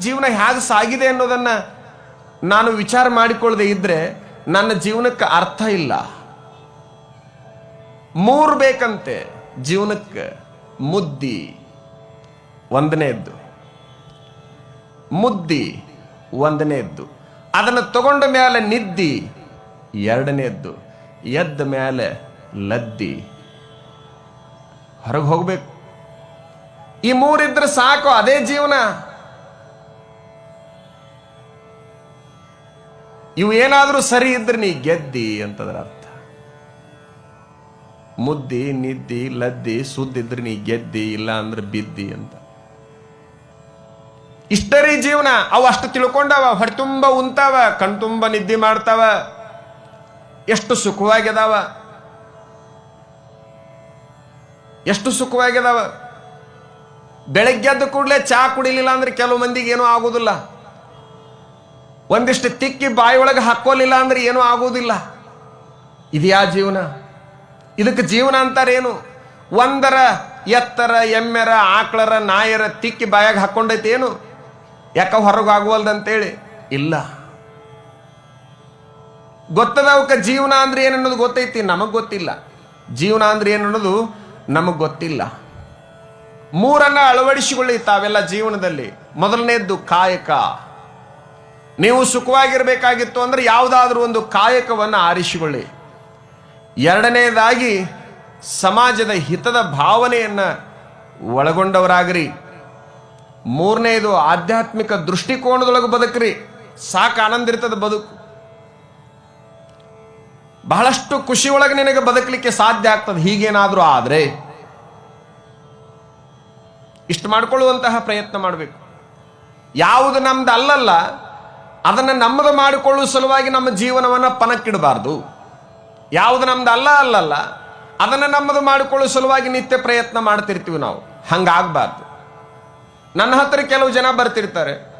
ಜೀವನ ಹೇಗೆ ಸಾಗಿದೆ ಅನ್ನೋದನ್ನ ನಾನು ವಿಚಾರ ಮಾಡಿಕೊಳ್ಳದೆ ಇದ್ರೆ ನನ್ನ ಜೀವನಕ್ಕೆ ಅರ್ಥ ಇಲ್ಲ. ಮೂರು ಬೇಕಂತೆ. ಜೀವನಕ್ಕೆ ಮುದ್ದಿ, ಒಂದನೇದ್ದು. ಮುದ್ದಿ, ಒಂದನೇದ್ದು. ಅದನ್ನು ತಗೊಂಡ ಮೇಲೆ ನಿದ್ದಿ, ಎರಡನೇದ್ದು. ಎದ್ದ ಮೇಲೆ ಲದ್ದಿ. ಹೊರಗೆ ಹೋಗ್ಬೇಕು. ಈ ಮೂರಿದ್ರೆ ಸಾಕು, ಅದೇ ಜೀವನ. ಇವು ಏನಾದರೂ ಸರಿ ಇದ್ರೆ ನೀ ಗೆದ್ದಿ ಅಂತದ್ರ ಅರ್ಥ. ಮುದ್ದಿ, ನಿದ್ದಿ, ಲದ್ದಿ, ಸುದ್ದಿದ್ರೆ ನೀ ಗೆದ್ದಿ ಇಲ್ಲ ಅಂದ್ರೆ ಬಿದ್ದಿ ಅಂತ. ಇಷ್ಟರಿ ಜೀವನ, ಅವು ಅಷ್ಟು ತಿಳ್ಕೊಂಡವ ತುಂಬ ಉಂತಾವ ಕಣ್ತುಂಬ ನಿದ್ದೆ ಮಾಡ್ತಾವ, ಎಷ್ಟು ಸುಖವಾಗಿದಾವ. ಎಷ್ಟು ಸುಖವಾಗಿದಾವ. ಬೆಳಗ್ಗೆದ್ದು ಕೂಡಲೇ ಚಾ ಕುಡಿಲಿಲ್ಲ ಅಂದ್ರೆ ಕೆಲವು ಮಂದಿಗೆ ಏನೂ ಆಗೋದಿಲ್ಲ. ಒಂದಿಷ್ಟು ತಿಕ್ಕಿ ಬಾಯಿಯೊಳಗೆ ಹಾಕೋಲಿಲ್ಲ ಅಂದ್ರೆ ಏನೂ ಆಗುವುದಿಲ್ಲ. ಇದೆಯಾ ಜೀವನ? ಇದಕ್ಕೆ ಜೀವನ ಅಂತಾರೇನು? ಒಂದರ ಎತ್ತರ, ಎಮ್ಮೆರ, ಆಕಳರ, ನಾಯರ ತಿಕ್ಕಿ ಬಾಯಾಗ ಹಾಕೊಂಡೈತೇನು ಯಾಕ ಹೊರಗಾಗುವಲ್ದಂತೇಳಿ? ಇಲ್ಲ. ಗೊತ್ತದವಕ್ಕ ಜೀವನ ಅಂದ್ರೆ ಏನನ್ನೋದು ಗೊತ್ತೈತಿ? ನಮಗೆ ಗೊತ್ತಿಲ್ಲ. ಜೀವನ ಅಂದ್ರೆ ಏನನ್ನೋದು ನಮಗೆ ಗೊತ್ತಿಲ್ಲ. ಮೂರನ್ನ ಅಳವಡಿಸಿಕೊಳ್ಳಿ ತಾವೆಲ್ಲ ಜೀವನದಲ್ಲಿ. ಮೊದಲನೇದ್ದು ಕಾಯಕ. ನೀವು ಸುಖವಾಗಿರಬೇಕಾಗಿತ್ತು ಅಂದರೆ ಯಾವುದಾದ್ರೂ ಒಂದು ಕಾಯಕವನ್ನು ಆರಿಸಿಕೊಳ್ಳಿ. ಎರಡನೇದಾಗಿ ಸಮಾಜದ ಹಿತದ ಭಾವನೆಯನ್ನ ಒಳಗೊಂಡವರಾಗ್ರಿ. ಮೂರನೇದು ಆಧ್ಯಾತ್ಮಿಕ ದೃಷ್ಟಿಕೋನದೊಳಗೆ ಬದುಕ್ರಿ. ಸಾಕು ಆನಂದ ಇರ್ತದ ಬದುಕು. ಬಹಳಷ್ಟು ಖುಷಿ ಒಳಗೆ ನಿನಗೆ ಬದುಕಲಿಕ್ಕೆ ಸಾಧ್ಯ ಆಗ್ತದೆ. ಹೀಗೇನಾದರೂ ಆದರೆ ಇಷ್ಟು ಮಾಡ್ಕೊಳ್ಳುವಂತಹ ಪ್ರಯತ್ನ ಮಾಡಬೇಕು. ಯಾವುದು ನಮ್ದು ಅಲ್ಲಲ್ಲ ಅದನ್ನು ನಮ್ಮದು ಮಾಡಿಕೊಳ್ಳುವ ಸಲುವಾಗಿ ನಮ್ಮ ಜೀವನವನ್ನು ಪನಕ್ಕಿಡಬಾರ್ದು. ಯಾವುದು ನಮ್ದು ಅಲ್ಲ, ಅಲ್ಲಲ್ಲ. ಅದನ್ನು ನಮ್ಮದು ಮಾಡಿಕೊಳ್ಳುವ ಸಲುವಾಗಿ ನಿತ್ಯ ಪ್ರಯತ್ನ ಮಾಡ್ತಿರ್ತೀವಿ ನಾವು. ಹಂಗಾಗಬಾರ್ದು. ನನ್ನ ಹತ್ರ ಕೆಲವು ಜನ ಬರ್ತಿರ್ತಾರೆ.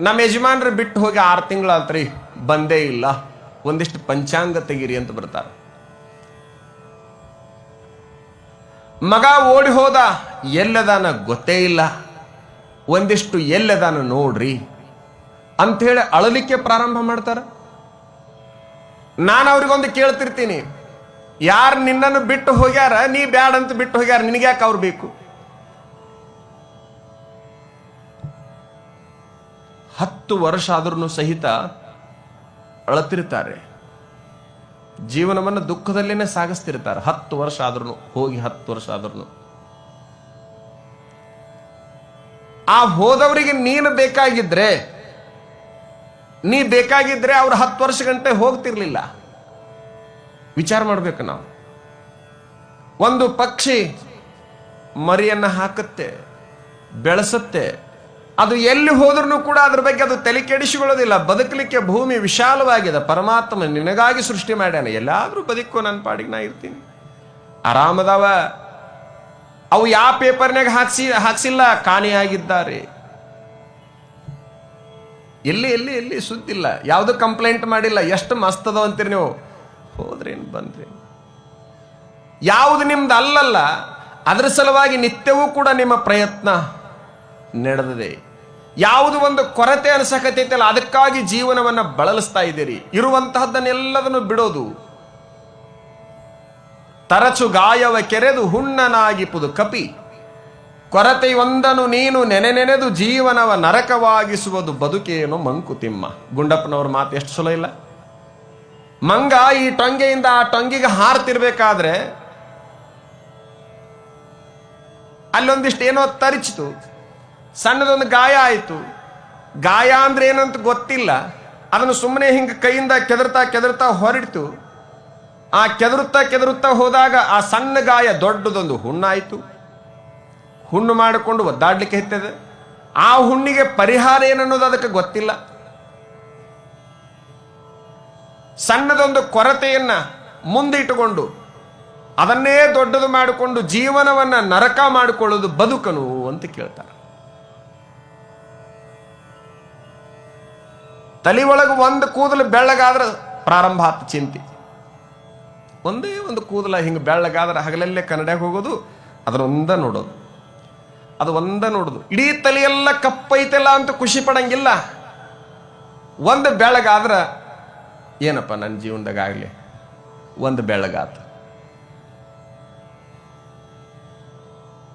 ನಮ್ಮ ಯಜಮಾನ್ರು ಬಿಟ್ಟು ಹೋಗಿ ಆರು ತಿಂಗಳಾತ್ರಿ ಬಂದೇ ಇಲ್ಲ. ಒಂದಿಷ್ಟು ಪಂಚಾಂಗ ತೆಗೀರಿ ಅಂತ ಬರ್ತಾರೆ. ಮಗ ಓಡಿ ಹೋದ ಎಲ್ಲದಾನ ಗೊತ್ತೇ ಇಲ್ಲ. ಒಂದಿಷ್ಟು ಎಲ್ಲದಾನ ನೋಡ್ರಿ. ಅಂಥೇಳಿ ಅಳಲಿಕ್ಕೆ ಪ್ರಾರಂಭ ಮಾಡ್ತಾರ. ನಾನು ಅವ್ರಿಗೊಂದು ಕೇಳ್ತಿರ್ತೀನಿ, ಯಾರು ನಿನ್ನನ್ನು ಬಿಟ್ಟು ಹೋಗ್ಯಾರ, ನೀ ಬ್ಯಾಡ ಅಂತ ಬಿಟ್ಟು ಹೋಗ್ಯಾರ ನಿನಗ್ಯಾಕೆ ಅವ್ರು ಬೇಕು? ಹತ್ತು ವರ್ಷ ಆದ್ರೂ ಸಹಿತ ಅಳತಿರ್ತಾರೆ. ಜೀವನವನ್ನು ದುಃಖದಲ್ಲೇನೆ ಸಾಗಿಸ್ತಿರ್ತಾರೆ. ಹತ್ತು ವರ್ಷ ಆದ್ರೂ ಹೋಗಿ ಹತ್ತು ವರ್ಷ ಆದ್ರೂ ಆ ಹೋದವರಿಗೆ ನೀನು ಬೇಕಾಗಿದ್ರೆ ನೀ ಬೇಕಾಗಿದ್ರೆ ಅವ್ರು ಹತ್ತು ವರ್ಷ ಗಂಟೆ ಹೋಗ್ತಿರ್ಲಿಲ್ಲ. ವಿಚಾರ ಮಾಡ್ಬೇಕು ನಾವು. ಒಂದು ಪಕ್ಷಿ ಮರಿಯನ್ನ ಹಾಕುತ್ತೆ, ಬೆಳೆಸುತ್ತೆ. ಅದು ಎಲ್ಲಿ ಹೋದ್ರೂ ಕೂಡ ಅದ್ರ ಬಗ್ಗೆ ಅದು ತಲೆ ಕೆಡಿಸಿಕೊಳ್ಳೋದಿಲ್ಲ. ಬದುಕಲಿಕ್ಕೆ ಭೂಮಿ ವಿಶಾಲವಾಗಿದೆ. ಪರಮಾತ್ಮ ನಿನಗಾಗಿ ಸೃಷ್ಟಿ ಮಾಡ್ಯಾನ. ಎಲ್ಲಾದ್ರೂ ಬದುಕೋ ನನ್ನ ಪಾಡಿಗೆ ನಾ ಇರ್ತೀನಿ. ಆರಾಮದವ. ಅವು ಯಾವ ಪೇಪರ್ನಾಗ ಹಾಕ್ಸಿ ಹಾಕ್ಸಿಲ್ಲ? ಕಾಣೆಯಾಗಿದ್ದಾರೆ. ಎಲ್ಲಿ ಎಲ್ಲಿ ಎಲ್ಲಿ ಸುದ್ದಿಲ್ಲ. ಯಾವುದು ಕಂಪ್ಲೇಂಟ್ ಮಾಡಿಲ್ಲ, ಎಷ್ಟು ಮಸ್ತದ ಅಂತೀರಿ ನೀವು. ಹೋದ್ರೇನು ಬಂದ್ರಿ? ಯಾವುದು ನಿಮ್ದು ಅಲ್ಲಲ್ಲ, ಅದರ ಸಲುವಾಗಿ ನಿತ್ಯವೂ ಕೂಡ ನಿಮ್ಮ ಪ್ರಯತ್ನ ನಡೆದಿದೆ. ಯಾವುದು ಒಂದು ಕೊರತೆ ಅನಿಸಕತೈತಲ್ಲ ಅದಕ್ಕಾಗಿ ಜೀವನವನ್ನು ಬಳಲಿಸ್ತಾ ಇದ್ದೀರಿ. ಇರುವಂತಹದ್ದನ್ನೆಲ್ಲದನ್ನು ಬಿಡೋದು. ತರಚು ಗಾಯವ ಕೆರೆದು ಹುಣ್ಣನಾಗಿಪುದು ಕಪಿ. ಕೊರತೆಯೊಂದನು ನೀನು ನೆನೆ ನೆನೆದು ಜೀವನವ ನರಕವಾಗಿಸುವುದು ಬದುಕೇನು ಮಂಕುತಿಮ್ಮ ಗುಂಡಪ್ಪನವ್ರ ಮಾತು ಎಷ್ಟು ಚಲೋ ಇಲ್ಲ? ಮಂಗ ಈ ಟೊಂಗೆಯಿಂದ ಆ ಟೊಂಗಿಗೆ ಹಾರ್ತಿರ್ಬೇಕಾದ್ರೆ ಅಲ್ಲೊಂದಿಷ್ಟು ಏನೋ ತರಿಚಿತು. ಸಣ್ಣದೊಂದು ಗಾಯ ಆಯಿತು. ಗಾಯ ಅಂದ್ರೆ ಏನಂತ ಗೊತ್ತಿಲ್ಲ. ಅದನ್ನು ಸುಮ್ಮನೆ ಹಿಂಗೆ ಕೈಯಿಂದ ಕೆದರ್ತಾ ಕೆದರ್ತಾ ಹೊರಡ್ತು. ಆ ಕೆದರುತ್ತಾ ಕೆದರುತ್ತಾ ಹೋದಾಗ ಆ ಸಣ್ಣ ಗಾಯ ದೊಡ್ಡದೊಂದು ಹುಣ್ಣಾಯಿತು. ಹುಣ್ಣು ಮಾಡಿಕೊಂಡು ಒದ್ದಾಡ್ಲಿಕ್ಕೆ ಹೆತ್ತದೆ. ಆ ಹುಣ್ಣಿಗೆ ಪರಿಹಾರ ಏನನ್ನೋದು ಅದಕ್ಕೆ ಗೊತ್ತಿಲ್ಲ. ಸಣ್ಣದೊಂದು ಕೊರತೆಯನ್ನ ಮುಂದಿಟ್ಟುಕೊಂಡು, ಅದನ್ನೇ ದೊಡ್ಡದು ಮಾಡಿಕೊಂಡು ಜೀವನವನ್ನ ನರಕ ಮಾಡಿಕೊಳ್ಳೋದು ಬದುಕನು ಅಂತ ಕೇಳ್ತಾರೆ. ತಲೆ ಒಳಗೆ ಒಂದು ಕೂದಲು ಬೆಳ್ಳಗಾದ್ರೆ ಪ್ರಾರಂಭ ಆತ ಚಿಂತೆ. ಒಂದೇ ಒಂದು ಕೂದಲ ಹಿಂಗೆ ಬೆಳ್ಳಗಾದ್ರೆ ಹಗಲಲ್ಲೇ ಕನ್ನಡ ಹೋಗೋದು ಅದರೊಂದ ನೋಡೋದು. ಅದು ಒಂದ ನೋಡುದು. ಇಡೀ ತಲೆಯೆಲ್ಲ ಕಪ್ಪೈತೆಲ್ಲ ಅಂತ ಖುಷಿ ಪಡಂಗಿಲ್ಲ. ಒಂದು ಬೆಳಗಾದ್ರ ಏನಪ್ಪ ನನ್ನ ಜೀವನದಾಗ ಆಗಲಿ ಒಂದು ಬೆಳಗಾತ.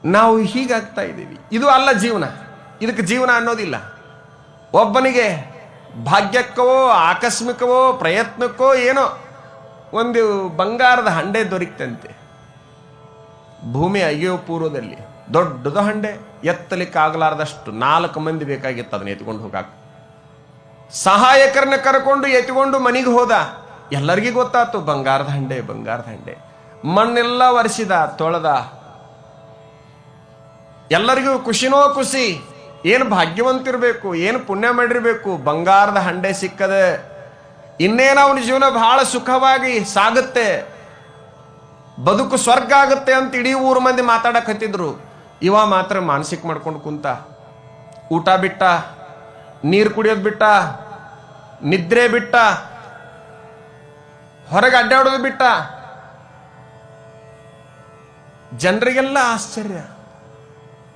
ನಾವು ಹೀಗಾಗ್ತಾ ಇದ್ದೀವಿ. ಇದು ಅಲ್ಲ ಜೀವನ. ಇದಕ್ಕೆ ಜೀವನ ಅನ್ನೋದಿಲ್ಲ. ಒಬ್ಬನಿಗೆ ಭಾಗ್ಯಕ್ಕೋ ಆಕಸ್ಮಿಕವೋ, ಪ್ರಯತ್ನಕ್ಕೋ ಏನೋ ಒಂದು ಬಂಗಾರದ ಹಂಡೆ ದೊರಿಕ್ತಂತೆ. ಭೂಮಿ ಅಯ್ಯೋ ಪೂರ್ವದಲ್ಲಿ. ದೊಡ್ಡದು ಹಂಡೆ ಎತ್ತಲಿಕ್ಕಾಗಲಾರ್ದಷ್ಟು ನಾಲ್ಕು ಮಂದಿ ಬೇಕಾಗಿತ್ತು ಅದನ್ನ ಎತ್ಕೊಂಡು ಹೋಗಾಕ. ಸಹಾಯಕರನ್ನ ಕರ್ಕೊಂಡು ಎತ್ಕೊಂಡು ಮನೆಗೆ ಹೋದ. ಎಲ್ಲರಿಗೂ ಗೊತ್ತಾತು, ಬಂಗಾರದ ಹಂಡೆ ಬಂಗಾರದ ಹಂಡೆ. ಮಣ್ಣೆಲ್ಲ ಒರೆಸಿದ, ತೊಳೆದ. ಎಲ್ಲರಿಗೂ ಖುಷಿನೋ ಖುಷಿ, ಏನು ಭಾಗ್ಯವಂತಿರಬೇಕು, ಏನು ಪುಣ್ಯ ಮಾಡಿರಬೇಕು, ಬಂಗಾರದ ಹಂಡೆ ಸಿಕ್ಕದೆ. ಇನ್ನೇನು ಅವನ ಜೀವನ ಬಹಳ ಸುಖವಾಗಿ ಸಾಗುತ್ತೆ. ಬದುಕು ಸ್ವರ್ಗ ಆಗುತ್ತೆ ಅಂತ ಇಡೀ ಊರು ಮಂದಿ ಮಾತಾಡಕ್ ಹತ್ತಿದ್ರು. ಇವ ಮಾತ್ರ ಮಾನಸಿಕ ಮಾಡ್ಕೊಂಡು ಕುಂತ. ಊಟ ಬಿಟ್ಟ, ನೀರು ಕುಡಿಯೋದು ಬಿಟ್ಟ, ನಿದ್ರೆ ಬಿಟ್ಟ, ಹೊರಗೆ ಅಡ್ಡಾಡೋದು ಬಿಟ್ಟ. ಜನರಿಗೆಲ್ಲ ಆಶ್ಚರ್ಯ.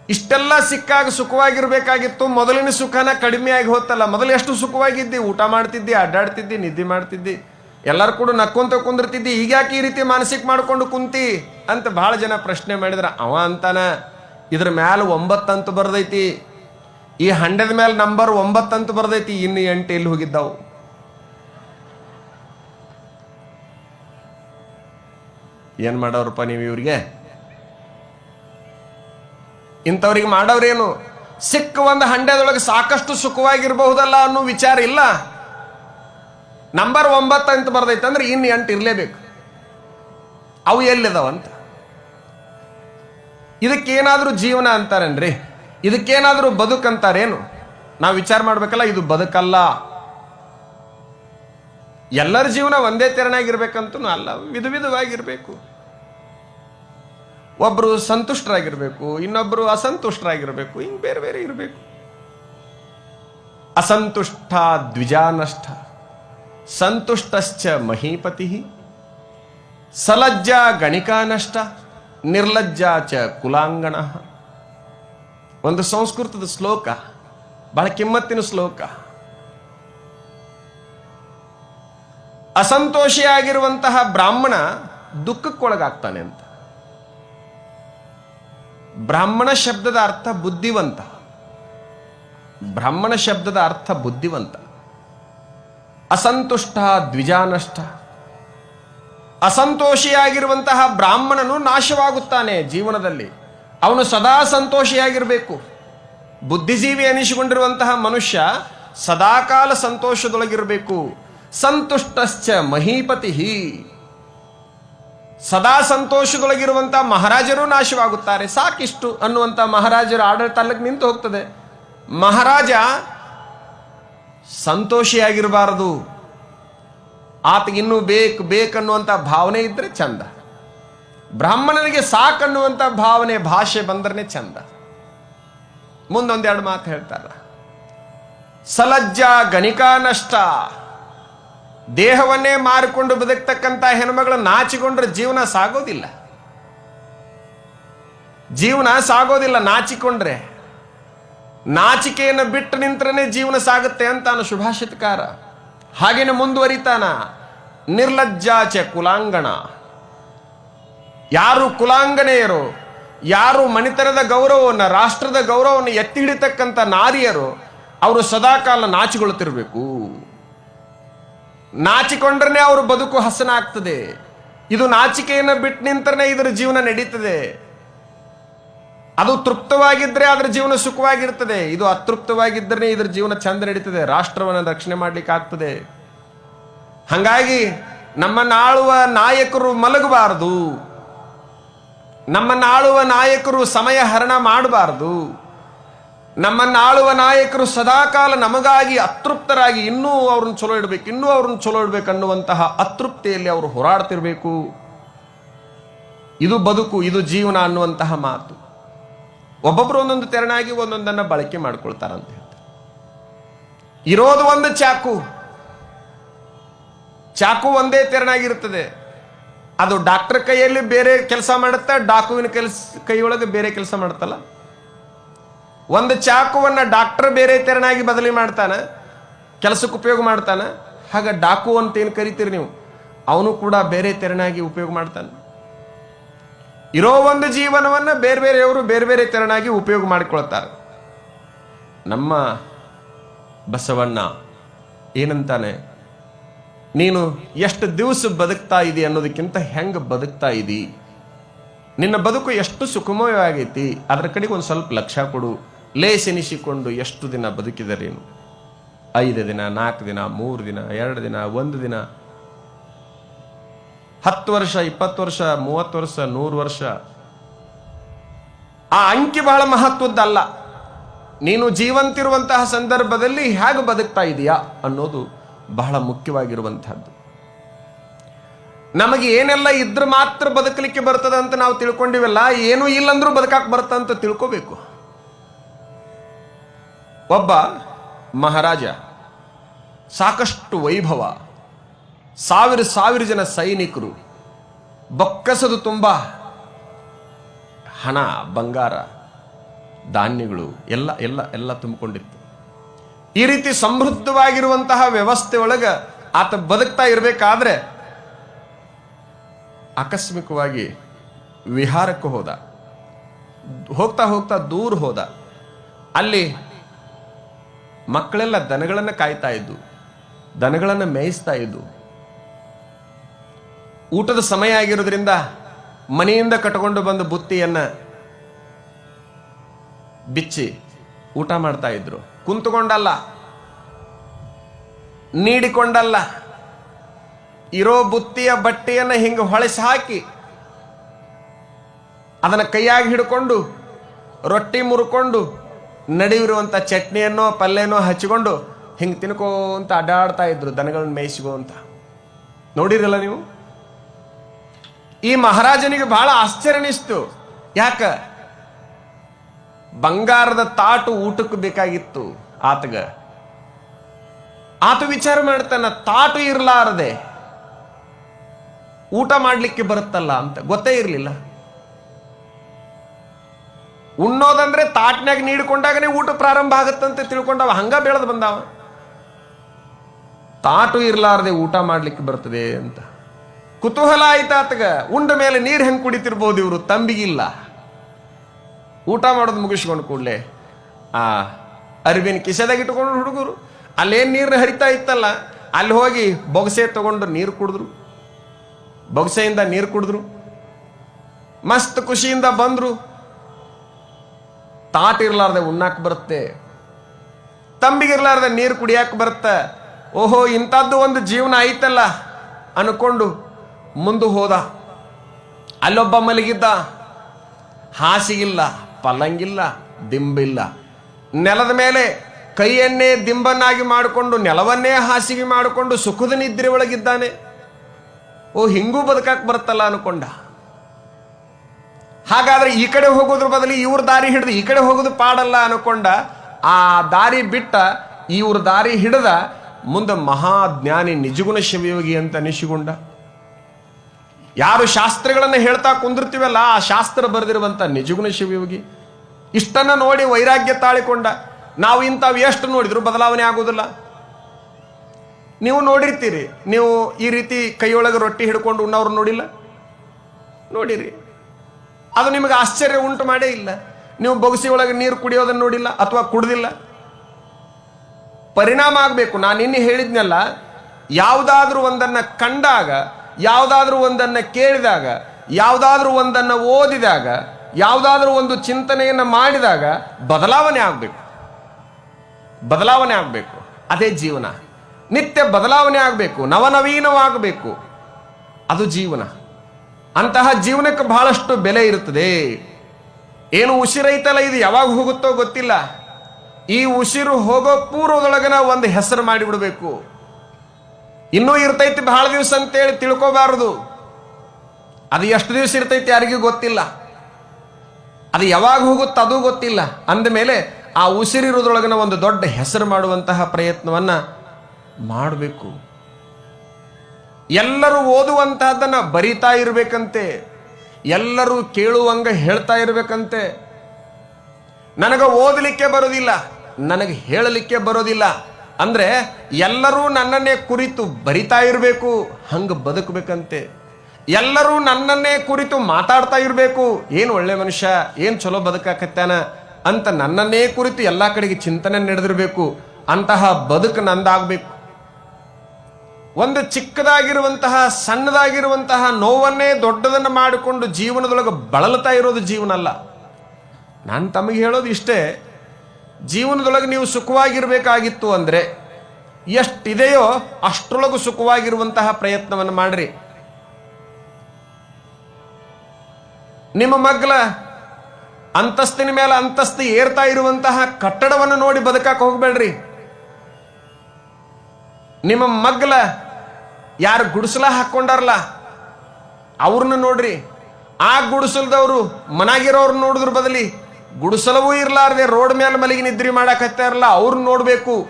ಇಷ್ಟೆಲ್ಲ ಸಿಕ್ಕಾಗ ಸುಖವಾಗಿರ್ಬೇಕಾಗಿತ್ತು. ಮೊದಲಿನ ಸುಖನ ಕಡಿಮೆ ಆಗಿ ಹೋತಲ್ಲ. ಮೊದಲು ಎಷ್ಟು ಸುಖವಾಗಿದ್ದಿ? ಊಟ ಮಾಡ್ತಿದ್ದಿ, ಅಡ್ಡಾಡ್ತಿದ್ದಿ, ನಿದ್ದೆ ಮಾಡ್ತಿದ್ದಿ. ಎಲ್ಲರೂ ಕೂಡ ನಕ್ಕೊಂತ ಕುಂದಿರ್ತಿದ್ದಿ. ಈಗ ಯಾಕೆ ಈ ರೀತಿ ಮಾನಸಿಕ ಮಾಡ್ಕೊಂಡು ಕುಂತಿ? ಅಂತ ಬಹಳ ಜನ ಪ್ರಶ್ನೆ ಮಾಡಿದ್ರ. ಅವ ಅಂತಾನ ಇದ್ರ ಮ್ಯಾಲ ಒಂಬತ್ತಂತ ಬರ್ದೈತಿ. ಈ ಹಂಡೆದ ಮೇಲೆ ನಂಬರ್ ಒಂಬತ್ತಂತ ಬರ್ದೈತಿ, ಇನ್ನು ಎಂಟು ಎಲ್ಲಿ ಹೋಗಿದ್ದಾವು? ಏನ್ ಮಾಡೋರಪ್ಪ ನೀವು ಇವ್ರಿಗೆ? ಇಂಥವ್ರಿಗೆ ಮಾಡೋರೇನು ಸಿಕ್ಕ ಒಂದು ಹಂಡೆದೊಳಗೆ ಸಾಕಷ್ಟು ಸುಖವಾಗಿರಬಹುದಲ್ಲ ಅನ್ನೋ ವಿಚಾರ ಇಲ್ಲ. ನಂಬರ್ ಒಂಬತ್ತು ಅಂತ ಬರ್ದೈತೆ ಅಂದ್ರೆ ಇನ್ನು ಎಂಟು ಇರಲೇಬೇಕು. ಅವು ಎಲ್ಲಿದಾವಂತ? ಇದಕ್ಕೇನಾದ್ರೂ ಜೀವನ ಅಂತಾರೇನ್ರಿ? ಇದಕ್ಕೇನಾದರೂ ಬದುಕಂತಾರೇನು ನಾವು ವಿಚಾರ ಮಾಡ್ಬೇಕಲ್ಲ, ಇದು ಬದುಕಲ್ಲ. ಎಲ್ಲರ ಜೀವನ ಒಂದೇ ತೆರನಾಗಿರ್ಬೇಕಂತೂ ಅಲ್ಲ, ವಿಧ ವಿಧವಾಗಿರ್ಬೇಕು. ಒಬ್ರು ಸಂತುಷ್ಟರಾಗಿರ್ಬೇಕು, ಇನ್ನೊಬ್ರು ಅಸಂತುಷ್ಟರಾಗಿರ್ಬೇಕು, ಹಿಂಗೆ ಬೇರೆ ಬೇರೆ ಇರಬೇಕು. ಅಸಂತುಷ್ಟ ದ್ವಿಜಾನಷ್ಟ ಸಂತುಷ್ಟಶ್ಚ ಮಹೀಪತಿ, ಸಲಜ್ಜ ಗಣಿಕಾನಷ್ಟ ನಿರ್ಲಜ್ಜ ಚ ಕುಲಾಂಗಣ. ಒಂದು ಸಂಸ್ಕೃತದ ಶ್ಲೋಕ, ಬಹಳ ಕಿಮ್ಮತ್ತಿನ ಶ್ಲೋಕ. ಅಸಂತೋಷಿಯಾಗಿರುವಂತಹ ಬ್ರಾಹ್ಮಣ ದುಃಖಕ್ಕೊಳಗಾಗ್ತಾನೆ ಅಂತ. ಬ್ರಾಹ್ಮಣ ಶಬ್ದದ ಅರ್ಥ ಬುದ್ಧಿವಂತ. ಬ್ರಾಹ್ಮಣ ಶಬ್ದದ ಅರ್ಥ ಬುದ್ಧಿವಂತ. ಅಸಂತುಷ್ಟ ದ್ವಿಜಾನಷ್ಟ. ಅಸಂತೋಷಿಯಾಗಿರುವಂತಹ ಬ್ರಾಹ್ಮಣನು ನಾಶವಾಗುತ್ತಾನೆ ಜೀವನದಲ್ಲಿ. ಅವನು ಸದಾ ಸಂತೋಷಿಯಾಗಿರಬೇಕು. ಬುದ್ಧಿಜೀವಿ ಅನಿಸಿಕೊಂಡಿರುವಂತಹ ಮನುಷ್ಯ ಸದಾಕಾಲ ಸಂತೋಷದೊಳಗಿರಬೇಕು. ಸಂತುಷ್ಟಶ್ಚ ಮಹೀಪತಿ ಸದಾ ಸಂತೋಷದೊಳಗಿರುವಂತಹ ಮಹಾರಾಜರು ನಾಶವಾಗುತ್ತಾರೆ. ಸಾಕಿಷ್ಟು ಅನ್ನುವಂಥ ಮಹಾರಾಜರ ಆಡಳಿತ ಅಲ್ಲಿಗೆ ನಿಂತು ಹೋಗ್ತದೆ. ಮಹಾರಾಜ ಸಂತೋಷಿಯಾಗಿರಬಾರದು. ಆತಗಿನ್ನೂ ಬೇಕು ಬೇಕನ್ನುವಂಥ ಭಾವನೆ ಇದ್ದರೆ ಚಂದ. ಬ್ರಾಹ್ಮಣನಿಗೆ ಸಾಕನ್ನುವಂಥ ಭಾವನೆ, ಭಾಷೆ ಬಂದ್ರೆ ಚಂದ. ಮುಂದೊಂದೆರಡು ಮಾತು ಹೇಳ್ತಾರ ಸಲಜ್ಜ ಗಣಿಕಾ ನಷ್ಟ. ದೇಹವನ್ನೇ ಮಾರಿಕೊಂಡು ಬದುಕ್ತಕ್ಕಂಥ ಹೆಣ್ಮಗಳು ನಾಚಿಕೊಂಡ್ರೆ ಜೀವನ ಸಾಗೋದಿಲ್ಲ. ಜೀವನ ಸಾಗೋದಿಲ್ಲ ನಾಚಿಕೊಂಡ್ರೆ. ನಾಚಿಕೆಯನ್ನು ಬಿಟ್ಟು ನಿಂತ್ರನೇ ಜೀವನ ಸಾಗುತ್ತೆ ಅಂತಾನು ಸುಭಾಷಿತಕಾರ ಹಾಗೇನೆ ಮುಂದುವರಿತಾನ. ನಿರ್ಲಜ್ಜಾಚ ಕುಲಾಂಗಣ. ಯಾರು ಕುಲಾಂಗಣೆಯರು ಯಾರು ಮಣಿತನದ ಗೌರವವನ್ನು, ರಾಷ್ಟ್ರದ ಗೌರವವನ್ನು ಎತ್ತಿ ಹಿಡಿತಕ್ಕಂಥ ನಾರಿಯರು, ಅವರು ಸದಾಕಾಲ ನಾಚಿಕೊಳ್ಳುತ್ತಿರಬೇಕು. ನಾಚಿಕೊಂಡ್ರೆ ಅವರು ಬದುಕು ಹಸನಾಗ್ತದೆ. ಇದು ನಾಚಿಕೆಯನ್ನು ಬಿಟ್ಟು ನಿಂತರೆ ಇದರ ಜೀವನ ನಡೀತದೆ. ಅದು ತೃಪ್ತವಾಗಿದ್ದರೆ ಅದರ ಜೀವನ ಸುಖವಾಗಿರ್ತದೆ. ಇದು ಅತೃಪ್ತವಾಗಿದ್ದರೆ ಇದರ ಜೀವನ ಚಂದ ನಡೀತದೆ. ರಾಷ್ಟ್ರವನ್ನು ರಕ್ಷಣೆ ಮಾಡ್ಲಿಕ್ಕೆ ಆಗ್ತದೆ. ಹಂಗಾಗಿ ನಮ್ಮನ್ನ ಆಳುವ ನಾಯಕರು ಮಲಗಬಾರದು. ನಮ್ಮನ್ನ ಆಳುವ ನಾಯಕರು ಸಮಯ ಹರಣ ಮಾಡಬಾರದು. ನಮ್ಮನ್ನ ಆಳುವ ನಾಯಕರು ಸದಾಕಾಲ ನಮಗಾಗಿ ಅತೃಪ್ತರಾಗಿ ಇನ್ನೂ ಅವ್ರನ್ನ ಚಲೋ ಇಡಬೇಕು, ಇನ್ನೂ ಅವ್ರನ್ನ ಚಲೋ ಇಡಬೇಕು ಅನ್ನುವಂತಹ ಅತೃಪ್ತಿಯಲ್ಲಿ ಅವರು ಹೋರಾಡ್ತಿರ್ಬೇಕು. ಇದು ಬದುಕು, ಇದು ಜೀವನ ಅನ್ನುವಂತಹ ಮಾತು. ಒಬ್ಬೊಬ್ರು ಒಂದೊಂದು ತೆರನಾಗಿ ಒಂದೊಂದನ್ನ ಬಳಕೆ ಮಾಡ್ಕೊಳ್ತಾರಂತ ಇರೋದು ಒಂದು ಚಾಕು. ಚಾಕು ಒಂದೇ ತೆರನಾಗಿರುತ್ತದೆ. ಅದು ಡಾಕ್ಟರ್ ಕೈಯಲ್ಲಿ ಬೇರೆ ಕೆಲಸ ಮಾಡುತ್ತೆ ಡಾಕುವಿನ ಕೆಲಸ ಕೈಯೊಳಗೆ ಬೇರೆ ಕೆಲಸ ಮಾಡುತ್ತಲ್ಲ ಒಂದು ಚಾಕುವನ್ನ ಡಾಕ್ಟರ್ ಬೇರೆ ತೆರನಾಗಿ ಬದಲಿ ಮಾಡ್ತಾನ, ಕೆಲಸಕ್ಕೆ ಉಪಯೋಗ ಮಾಡ್ತಾನ, ಹಾಗೆ ಡಾಕು ಅಂತ ಏನು ಕರಿತೀರಿ ನೀವು? ಅವನು ಕೂಡ ಬೇರೆ ತೆರನಾಗಿ ಉಪಯೋಗ ಮಾಡ್ತಾನೆ. ಇರೋ ಒಂದು ಜೀವನವನ್ನು ಬೇರೆ ಬೇರೆಯವರು ಬೇರೆ ಬೇರೆ ತೆರನಾಗಿ ಉಪಯೋಗ ಮಾಡಿಕೊಳ್ತಾರೆ. ನಮ್ಮ ಬಸವಣ್ಣ ಏನಂತಾನೆ, ನೀನು ಎಷ್ಟು ದಿವಸ ಬದುಕ್ತಾ ಇದಿ ಅನ್ನೋದಕ್ಕಿಂತ ಹೆಂಗೆ ಬದುಕ್ತಾ ಇದಿ? ನಿನ್ನ ಬದುಕು ಎಷ್ಟು ಸುಖಮಯವಾಗೈತಿ ಅದರ ಕಡೆಗೆ ಒಂದು ಸ್ವಲ್ಪ ಲಕ್ಷ್ಯ ಕೊಡು. ಲೇಸೆನಿಸಿಕೊಂಡು ಎಷ್ಟು ದಿನ ಬದುಕಿದರೇನು ಐದು ದಿನ, ನಾಲ್ಕು ದಿನ, ಮೂರು ದಿನ, ಎರಡು ದಿನ, ಒಂದು ದಿನ ಹತ್ತು ವರ್ಷ, ಇಪ್ಪತ್ತು ವರ್ಷ, ಮೂವತ್ತು ವರ್ಷ, ನೂರು ವರ್ಷ. ಆ ಅಂಕಿ ಬಹಳ ಮಹತ್ವದ್ದಲ್ಲ ನೀನು ಜೀವಂತಿರುವಂತಹ ಸಂದರ್ಭದಲ್ಲಿ ಹೇಗೆ ಬದುಕ್ತಾ ಇದೆಯಾ ಅನ್ನೋದು ಬಹಳ ಮುಖ್ಯವಾಗಿರುವಂತಹದ್ದು ನಮಗೆ ಏನೆಲ್ಲ ಇದ್ರ ಮಾತ್ರ ಬದುಕಲಿಕ್ಕೆ ಬರ್ತದ ಅಂತ ನಾವು ತಿಳ್ಕೊಂಡಿವಲ್ಲ, ಏನೂ ಇಲ್ಲಂದ್ರೂ ಬದುಕಾಕ್ ಬರ್ತ ಅಂತ ತಿಳ್ಕೋಬೇಕು. ಒಬ್ಬ ಮಹಾರಾಜ ಸಾಕಷ್ಟು ವೈಭವ ಸಾವಿರ ಸಾವಿರ ಜನ ಸೈನಿಕರು, ಬೊಕ್ಕಸದು ತುಂಬ ಹಣ, ಬಂಗಾರ, ಧಾನ್ಯಗಳು ಎಲ್ಲ ಎಲ್ಲ ಎಲ್ಲ ತುಂಬಿಕೊಂಡಿತ್ತು. ಈ ರೀತಿ ಸಮೃದ್ಧವಾಗಿರುವಂತಹ ವ್ಯವಸ್ಥೆ ಒಳಗ ಆತ ಬದುಕ್ತಾ ಇರಬೇಕಾದ್ರೆ ಆಕಸ್ಮಿಕವಾಗಿ ವಿಹಾರಕ್ಕೆ ಹೋದ. ಹೋಗ್ತಾ ಹೋಗ್ತಾ ದೂರ ಹೋದ. ಅಲ್ಲಿ ಮಕ್ಕಳೆಲ್ಲ ದನಗಳನ್ನು ಕಾಯ್ತಾ ಇದ್ದು, ದನಗಳನ್ನು ಮೇಯಿಸ್ತಾ ಇದ್ದು ಊಟದ ಸಮಯ ಆಗಿರೋದ್ರಿಂದ ಮನೆಯಿಂದ ಕಟ್ಕೊಂಡು ಬಂದ ಬುತ್ತಿಯನ್ನ ಬಿಚ್ಚಿ ಊಟ ಮಾಡ್ತಾ ಇದ್ರು. ಕುಂತುಕೊಂಡಲ್ಲ. ನೀಡಿಕೊಂಡಲ್ಲ. ಇರೋ ಬುತ್ತಿಯ ಬಟ್ಟೆಯನ್ನು ಹಿಂಗೆ ಹೊಳೆಸಿ ಹಾಕಿ ಅದನ್ನ ಕೈಯಾಗಿ ಹಿಡ್ಕೊಂಡು ರೊಟ್ಟಿ ಮುರ್ಕೊಂಡು ನಡೆಯಿರುವಂಥ ಚಟ್ನಿಯನ್ನೋ ಪಲ್ಯನೋ ಹಚ್ಚಿಕೊಂಡು ಹಿಂಗೆ ತಿನ್ಕೋಂತ ಅಡ್ಡಾಡ್ತಾ ಇದ್ರು ದನಗಳನ್ನ ಮೇಯಿಸಿಗೋ ಅಂತ. ನೋಡಿರಲ್ಲ ನೀವು? ಈ ಮಹಾರಾಜನಿಗೆ ಬಹಳ ಆಶ್ಚರ್ಯ ಅನಿಸ್ತು ಯಾಕ? ಬಂಗಾರದ ತಾಟು ಊಟಕ್ಕೆ ಬೇಕಾಗಿತ್ತು ಆತಗ. ಆತ ವಿಚಾರ ಮಾಡ್ತಾನ, ತಾಟು ಇರಲಾರದೆ, ಊಟ ಮಾಡಲಿಕ್ಕೆ ಬರುತ್ತಲ್ಲ ಅಂತ. ಗೊತ್ತೇ ಇರಲಿಲ್ಲ. ಉಣ್ಣೋದಂದ್ರೆ ತಾಟ್ನಾಗ ನೀಡಿಕೊಂಡಾಗನೇ ಊಟ ಪ್ರಾರಂಭ ಆಗತ್ತಂತ ತಿಳ್ಕೊಂಡವ, ಹಂಗ ಬೆಳೆದು ಬಂದಾವ. ತಾಟು ಇರಲಾರದೆ ಊಟ ಮಾಡ್ಲಿಕ್ಕೆ ಬರ್ತದೆ ಅಂತ. ಕುತೂಹಲ ಆತಗ. ಉಂಡ ಮೇಲೆ ನೀರು ಹೆಂಗೆ ಕುಡಿತಿರ್ಬೋದು ಇವರು? ತಂಬಿಗಿಲ್ಲ. ಊಟ ಮಾಡೋದು ಮುಗಿಸ್ಕೊಂಡು ಕೂಡಲೇ, ಆ, ಅರಿವಿನ ಕಿಸೆದಾಗ ಇಟ್ಕೊಂಡು ಹುಡುಗರು. ಅಲ್ಲೇನು ನೀರು ಹರಿತಾ ಇತ್ತಲ್ಲ, ಅಲ್ಲಿ ಹೋಗಿ ಬೊಗಸೆ ತಗೊಂಡು ನೀರು ಕುಡಿದ್ರು. ಬೊಗಸೆಯಿಂದ ನೀರು ಕುಡಿದ್ರು. ಮಸ್ತ್ ಖುಷಿಯಿಂದ ಬಂದ್ರು. ತಾಟ್ ಇರ್ಲಾರ್ದೆ ಉಣ್ಣಾಕ್ ಬರುತ್ತೆ. ತಂಬಿಗಿರ್ಲಾರ್ದೆ ನೀರು ಕುಡಿಯಾಕೆ ಬರುತ್ತೆ. ಓಹೋ, ಇಂಥದ್ದು ಒಂದು ಜೀವನ ಐತಲ್ಲ ಅನ್ಕೊಂಡು ಮುಂದೆ ಹೋದ. ಅಲ್ಲೊಬ್ಬ ಮಲಗಿದ್ದ. ಹಾಸಿಗಿಲ್ಲ, ಪಲ್ಲಂಗಿಲ್ಲ, ದಿಂಬಿಲ್ಲ. ನೆಲದ ಮೇಲೆ ಕೈಯನ್ನೇ ದಿಂಬನ್ನಾಗಿ ಮಾಡಿಕೊಂಡು, ನೆಲವನ್ನೇ ಹಾಸಿಗೆ ಮಾಡಿಕೊಂಡು ಸುಖದ ನಿದ್ರೆ ಒಳಗಿದ್ದಾನೆ. ಓ, ಹಿಂಗೂ ಬದುಕಕ್ಕೆ ಬರುತ್ತಲ್ಲ ಅನ್ಕೊಂಡ. ಹಾಗಾದ್ರೆ ಈ ಕಡೆ ಹೋಗೋದ್ರ ಬದಲು ಇವ್ರ ದಾರಿ ಹಿಡಿದು ಈ ಕಡೆ ಹೋಗೋದು ಪಾಡಲ್ಲ ಅನ್ಕೊಂಡ. ಆ ದಾರಿ ಬಿಟ್ಟ, ಇವ್ರ ದಾರಿ ಹಿಡಿದ ಮುಂದೆ ಮಹಾಜ್ಞಾನಿ ನಿಜಗುಣ ಶಿವಯೋಗಿ ಅಂತ ಅನಿಸಿಕೊಂಡ. ಯಾರು ಶಾಸ್ತ್ರಗಳನ್ನು ಹೇಳ್ತಾ ಕುಂದಿರ್ತೀವಲ್ಲ, ಆ ಶಾಸ್ತ್ರ ಬರೆದಿರುವಂಥ ನಿಜಗುಣ ಶಿವಯೋಗಿ ಇಷ್ಟನ್ನು ನೋಡಿ ವೈರಾಗ್ಯ ತಾಳಿಕೊಂಡ. ನಾವು ಇಂಥವು ಎಷ್ಟು ನೋಡಿದ್ರು ಬದಲಾವಣೆ ಆಗೋದಿಲ್ಲ ನೀವು ನೋಡಿರ್ತೀರಿ, ನೀವು ಈ ರೀತಿ ಕೈಯೊಳಗೆ ರೊಟ್ಟಿ ಹಿಡ್ಕೊಂಡು ಉಣ್ಣವ್ರು ನೋಡಿಲ್ಲ? ನೋಡಿರಿ. ಅದು ನಿಮಗೆ ಆಶ್ಚರ್ಯ ಉಂಟು ಮಾಡೇ ಇಲ್ಲ. ನೀವು ಬೊಗಸಿ ಒಳಗೆ ನೀರು ಕುಡಿಯೋದನ್ನು ನೋಡಿಲ್ಲ ಅಥವಾ ಕುಡ್ದಿಲ್ಲ? ಪರಿಣಾಮ ಆಗಬೇಕು. ನಾನು ಇನ್ನೇ ಹೇಳಿದ್ನಲ್ಲ, ಯಾವುದಾದ್ರೂ ಒಂದನ್ನು ಕಂಡಾಗ ಯಾವುದಾದ್ರೂ ಒಂದನ್ನು ಕೇಳಿದಾಗ, ಯಾವುದಾದ್ರೂ ಒಂದನ್ನು ಓದಿದಾಗ, ಯಾವುದಾದ್ರೂ ಒಂದು ಚಿಂತನೆಯನ್ನು ಮಾಡಿದಾಗ ಬದಲಾವಣೆ ಆಗಬೇಕು. ಬದಲಾವಣೆ ಆಗಬೇಕು. ಅದೇ ಜೀವನ. ನಿತ್ಯ ಬದಲಾವಣೆ ಆಗಬೇಕು. ನವನವೀನವಾಗಬೇಕು. ಅದು ಜೀವನ. ಅಂತಹ ಜೀವನಕ್ಕೆ ಬಹಳಷ್ಟು ಬೆಲೆ ಇರುತ್ತದೆ. ಏನು ಉಸಿರೈತಲ್ಲ ಇದು ಯಾವಾಗ ಹೋಗುತ್ತೋ ಗೊತ್ತಿಲ್ಲ. ಈ ಉಸಿರು ಹೋಗೋ ಪೂರ್ವದೊಳಗನ ಒಂದು ಹೆಸರು ಮಾಡಿಬಿಡ್ಬೇಕು. ಇನ್ನೂ ಇರ್ತೈತಿ ಬಹಳ ದಿವಸ ಅಂತೇಳಿ ತಿಳ್ಕೋಬಾರದು. ಅದು ಎಷ್ಟು ದಿವಸ ಇರ್ತೈತಿ ಯಾರಿಗೂ ಗೊತ್ತಿಲ್ಲ. ಅದು ಯಾವಾಗ ಹೋಗುತ್ತೆ ಅದು ಗೊತ್ತಿಲ್ಲ. ಅಂದ ಮೇಲೆ ಆ ಉಸಿರಿರೋದ್ರೊಳಗನ ಒಂದು ದೊಡ್ಡ ಹೆಸರು ಮಾಡುವಂತಹ ಪ್ರಯತ್ನವನ್ನ ಮಾಡಬೇಕು. ಎಲ್ಲರೂ ಓದುವಂತಹದ್ದನ್ನು ಬರಿತಾ ಇರಬೇಕಂತೆ. ಎಲ್ಲರೂ ಕೇಳುವಂಗ ಹೇಳ್ತಾ ಇರಬೇಕಂತೆ. ನನಗೆ ಓದಲಿಕ್ಕೆ ಬರೋದಿಲ್ಲ. ನನಗೆ ಹೇಳಲಿಕ್ಕೆ ಬರೋದಿಲ್ಲ. ಅಂದ್ರೆ ಎಲ್ಲರೂ ನನ್ನನ್ನೇ ಕುರಿತು ಬರಿತಾ ಇರಬೇಕು, ಹಂಗೆ ಬದುಕಬೇಕಂತೆ. ಎಲ್ಲರೂ ನನ್ನನ್ನೇ ಕುರಿತು ಮಾತಾಡ್ತಾ ಇರಬೇಕು, ಏನು ಒಳ್ಳೆ ಮನುಷ್ಯ, ಏನು ಚಲೋ ಬದುಕಾಕತ್ತಾನ ಅಂತ ನನ್ನನ್ನೇ ಕುರಿತು ಎಲ್ಲ ಕಡೆಗೆ ಚಿಂತನೆ ನಡೆದಿರಬೇಕು, ಅಂತಹ ಬದುಕು ನಂದಾಗಬೇಕು. ಒಂದು ಚಿಕ್ಕದಾಗಿರುವಂತಹ, ಸಣ್ಣದಾಗಿರುವಂತಹ ನೋವನ್ನೇ ದೊಡ್ಡದನ್ನು ಮಾಡಿಕೊಂಡು ಜೀವನದೊಳಗೆ ಬಳಲ್ತಾ ಇರೋದು ಜೀವನ ಅಲ್ಲ ನಾನು ತಮಗೆ ಹೇಳೋದು ಇಷ್ಟೇ ಜೀವನದೊಳಗೆ ನೀವು ಸುಖವಾಗಿರಬೇಕಾಗಿತ್ತು ಅಂದ್ರೆ ಎಷ್ಟಿದೆಯೋ ಅಷ್ಟರೊಳಗೂ ಸುಖವಾಗಿರುವಂತಹ ಪ್ರಯತ್ನವನ್ನು ಮಾಡ್ರಿ. ನಿಮ್ಮ ಮಗ್ಲ ಅಂತಸ್ತಿನ ಮೇಲೆ ಅಂತಸ್ತು ಏರ್ತಾ ಇರುವಂತಹ ಕಟ್ಟಡವನ್ನು ನೋಡಿ ಬದುಕಕ್ಕೆ ಹೋಗಬೇಡ್ರಿ. ನಿಮ್ಮ ಮಗ್ಲ ಯಾರು ಗುಡಿಸಲ ಹಾಕೊಂಡಾರಲ್ಲ ಅವ್ರನ್ನ ನೋಡ್ರಿ. ಆ ಗುಡಿಸಲ್ದವರು ಮನಾಗಿರೋರು ನೋಡಿದ್ರ ಬದಲಿ ಗುಡಿಸಲವೂ ಇರಲಾರ್ದೆ ರೋಡ್ ಮೇಲೆ ಮಲಗಿ ನಿದ್ರಿ ಮಾಡಕತ್ತಾರಲ್ಲ ಅವ್ರನ್ನ ನೋಡಬೇಕು.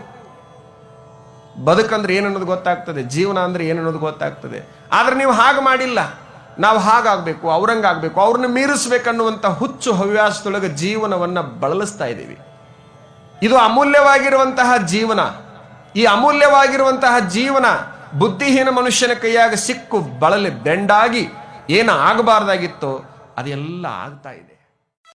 ಬದುಕಂದ್ರೆ ಏನನ್ನೋದು ಗೊತ್ತಾಗ್ತದೆ, ಜೀವನ ಅಂದ್ರೆ ಏನನ್ನೋದು ಗೊತ್ತಾಗ್ತದೆ. ಆದ್ರೆ ನೀವು ಹಾಗೆ ಮಾಡಿಲ್ಲ. ನಾವು ಹಾಗಾಗಬೇಕು, ಅವ್ರಂಗಾಗಬೇಕು ಅವ್ರನ್ನ ಮೀರಿಸ್ಬೇಕನ್ನುವಂತ ಹುಚ್ಚು ಹವ್ಯಾಸದೊಳಗೆ ಜೀವನವನ್ನ ಬಳಲಿಸ್ತಾ ಇದ್ದೀವಿ. ಇದು ಅಮೂಲ್ಯವಾಗಿರುವಂತಹ ಜೀವನ. ಈ ಅಮೂಲ್ಯವಾಗಿರುವಂತಹ ಜೀವನ ಬುದ್ಧಿಹೀನ ಮನುಷ್ಯನ ಕೈಯಾಗ ಸಿಕ್ಕು ಬಳಲಿ ಬೆಂಡಾಗಿ ಏನು ಆಗಬಾರ್ದಾಗಿತ್ತೋ ಅದೆಲ್ಲ ಆಗ್ತಾ ಇದೆ.